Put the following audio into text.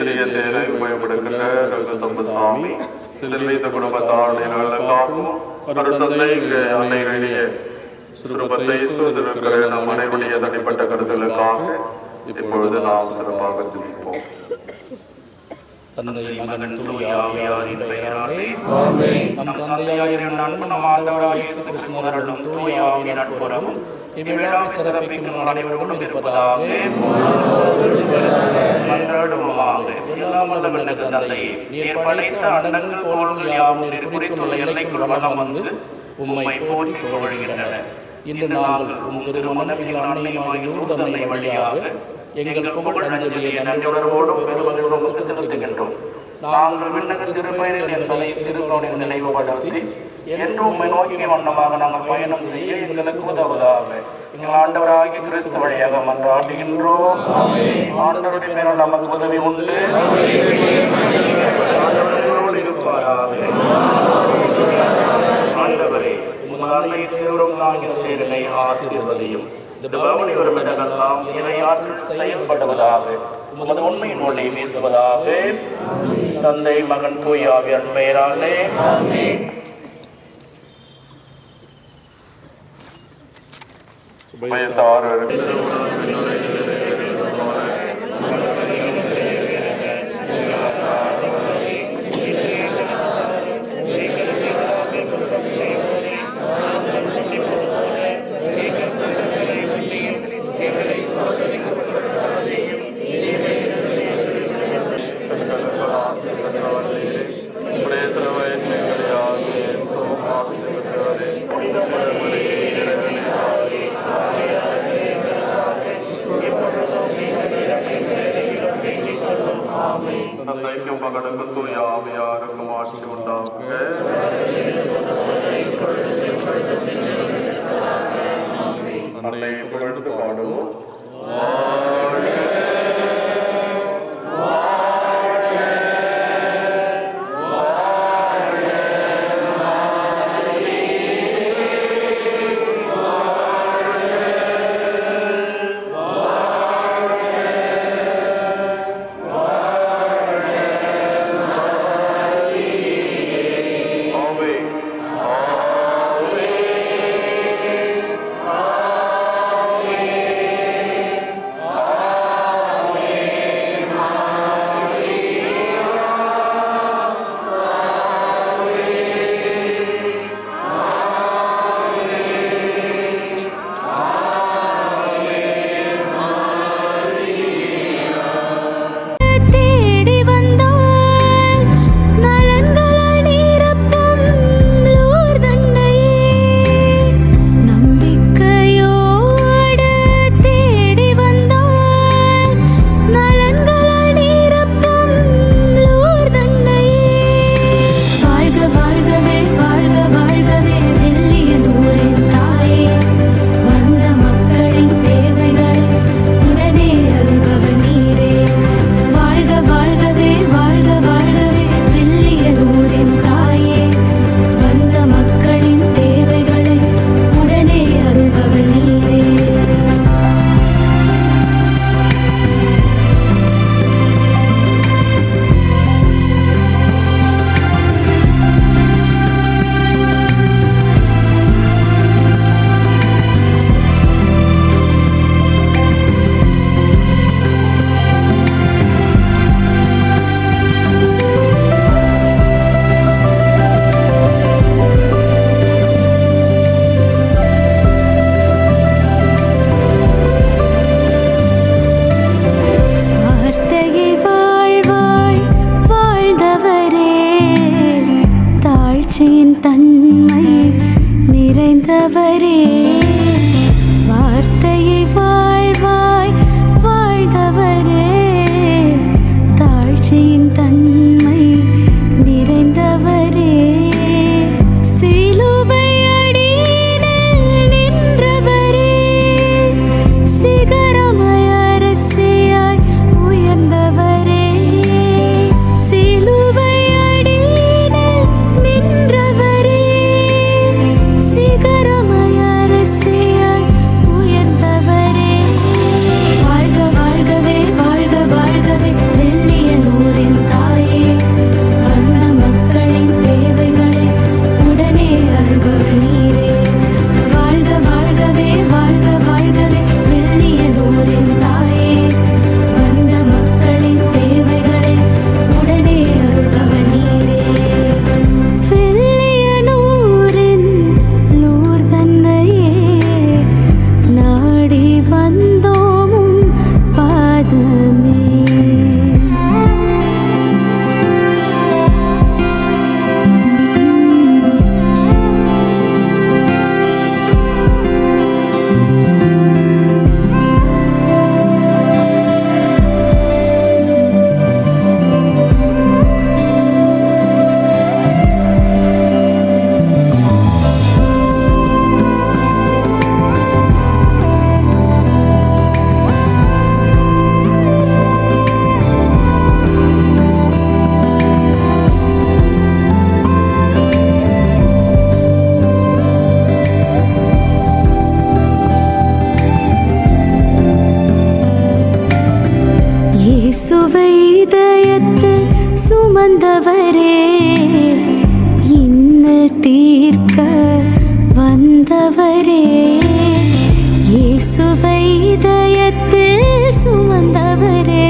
சிறிய தேரை உபயோகப்படுகின்ற ரங்கத்தம்பசாமி செல்வித்த குடும்பத்தாருடைய நலனுக்காகவும் அருட்தந்தை இங்கு அன்னைகளுடைய சுரூபத்தை சூழ்ந்திருக்கிற நம் அனைவருடைய தனிப்பட்ட கருத்துகளுக்காக இப்பொழுது நாம் சிறப்பாக ஜெபிப்போம் தந்தையின் மகன் தூயாவியாரின் பெயராலே நம் தந்தையாரின் அன்பும் நம் ஆண்டவராகிய இயேசு இவ்விழாவை சிறப்பிக்கும் நம் அனைவருடன் இருப்பதாக. எல்லாம் வல்ல நல்ல தந்தையே, நீர் படைத்த அண்டங்கள் கோள்கள் யாவும் நீர் குறித்துள்ள எல்லைக்குள் வளம் வந்து உம்மை போற்றி புகழ்கின்றன இன்று நாங்கள் உம் திருமணம் எங்கள் அன்னையமாய் லூர்தன்னை வழியாக எங்கள் புகழ் அஞ்சலியை நன்றியுணர்வோடு பெருமளவோடு செலுத்துகின்றோம் நாங்கள் விண்ண திருப்பயணில் என்பதை திருமணம் நினைவுபடுத்தி என்றும் உம்மை நோக்கிய வண்ணமாக நாங்கள் பயணம் செய்ய எங்களுக்கு உதவுவதாக. எங்கள் ஆண்டவராகி கிறிஸ்து வழியாக மன்றாடுகின்றோம் ஆண்டவருடைய மேலும் நமக்கு உதவி உண்டு. ஆண்டவரே உமது தீவிரம் நாங்கள் தேவனை ஆசீர்வதியும். இந்த செயல்படுவதாக உமது உண்மையின் ஒளி வீசுவதாக. தந்தை மகன் தூயாவியன் பெயராலே Baita hora. Tôi. வந்தவரே இன்னல் தீர்க்க வந்தவரே. இயேசுவை இதயத்தில் சுமந்தவரே.